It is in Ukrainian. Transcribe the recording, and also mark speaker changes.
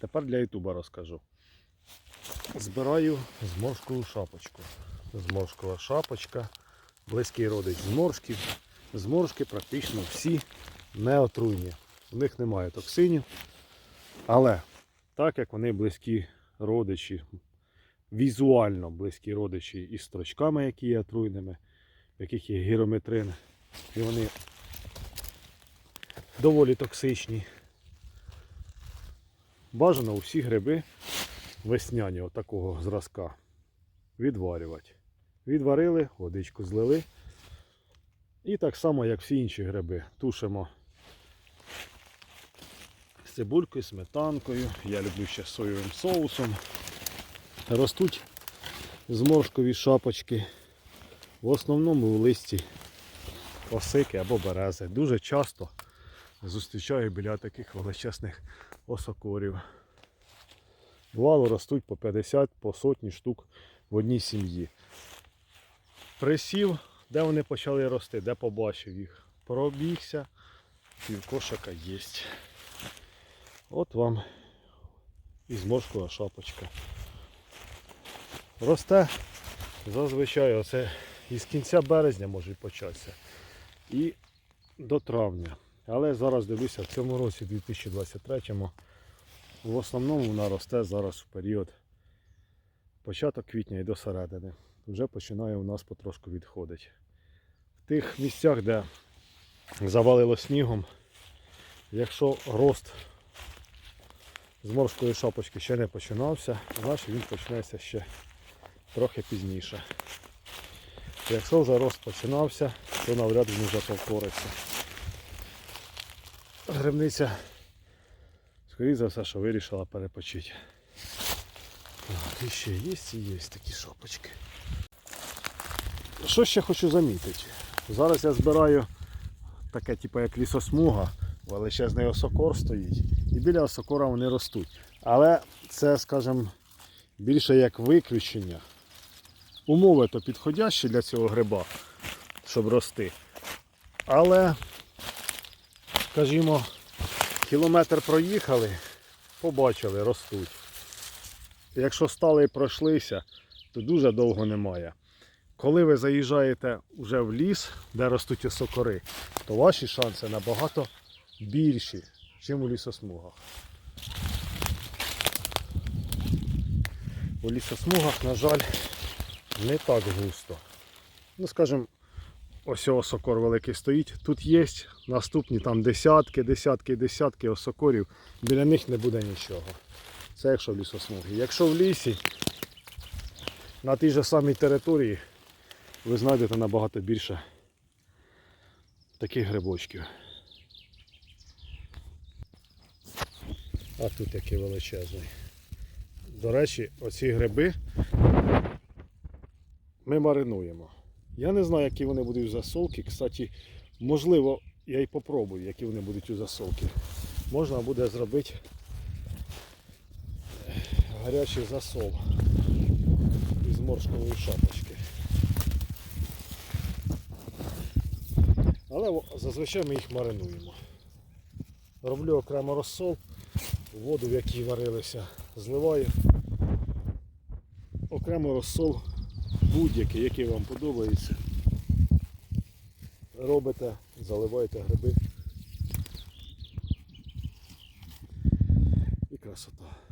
Speaker 1: Тепер для ютуба розкажу. Збираю зморшкову шапочку. Зморшкова шапочка, близький родич зморшків. Зморшки практично всі не отруйні. У них немає токсинів. Але так як вони близькі родичі, візуально близькі родичі із строчками, які є отруйними, в яких є гірометрин, і вони доволі токсичні. Бажано усі гриби весняні отакого зразка відварювати. Відварили, водичку злили. І так само, як всі інші гриби, тушимо з цибулькою, сметанкою. Я люблю ще соєвим соусом. Ростуть зморшкові шапочки. В основному в листі осики або берези. Дуже часто зустрічаю біля таких величезних осокорів. Бувало ростуть по 50, по сотні штук в одній сім'ї. Присів, де вони почали рости, де побачив їх. Пробігся, півкошика є. От вам і зморшкова шапочка. Росте зазвичай оце із кінця березня може початися. І до травня. Але зараз дивлюся, в цьому році, 2023-му, в основному вона росте зараз в період початок квітня і до середини. Вже починає у нас потрошку відходити. В тих місцях, де завалило снігом, якщо рост зморської шапочки ще не починався, значить він почнеться ще трохи пізніше. Якщо вже рост починався, то навряд він вже повториться. Грибниця, скоріше за все, що вирішила перепочити. Так, і ще є і є такі шопочки. Що ще хочу замітити? Зараз я збираю таке, типу, як лісосмуга, величезний осокор стоїть. І біля осокора вони ростуть. Але це, скажімо, більше як виключення. Умови то підходящі для цього гриба, щоб рости. Але, скажімо, кілометр проїхали, побачили, ростуть. Якщо стали і пройшлися, то дуже довго немає. Коли ви заїжджаєте вже в ліс, де ростуть осокори, то ваші шанси набагато більші, ніж у лісосмугах. У лісосмугах, на жаль, не так густо. Ну, скажімо, ось осокор великий стоїть. Тут є наступні там десятки, десятки, десятки осокорів. Біля них не буде нічого. Це якщо в лісосмугі. Якщо в лісі, на тій же самій території, ви знайдете набагато більше таких грибочків. А тут який величезний. До речі, оці гриби ми маринуємо. Я не знаю, які вони будуть у засолки. Кстати, можливо, я й попробую, які вони будуть у засолки. Можна буде зробити гарячий засол із морської шапочки. Але зазвичай ми їх маринуємо. Роблю окремо розсол, воду, в якій варилися, зливаю. Окремо розсол будь-яке, який вам подобається. Робите, заливайте гриби. І красота.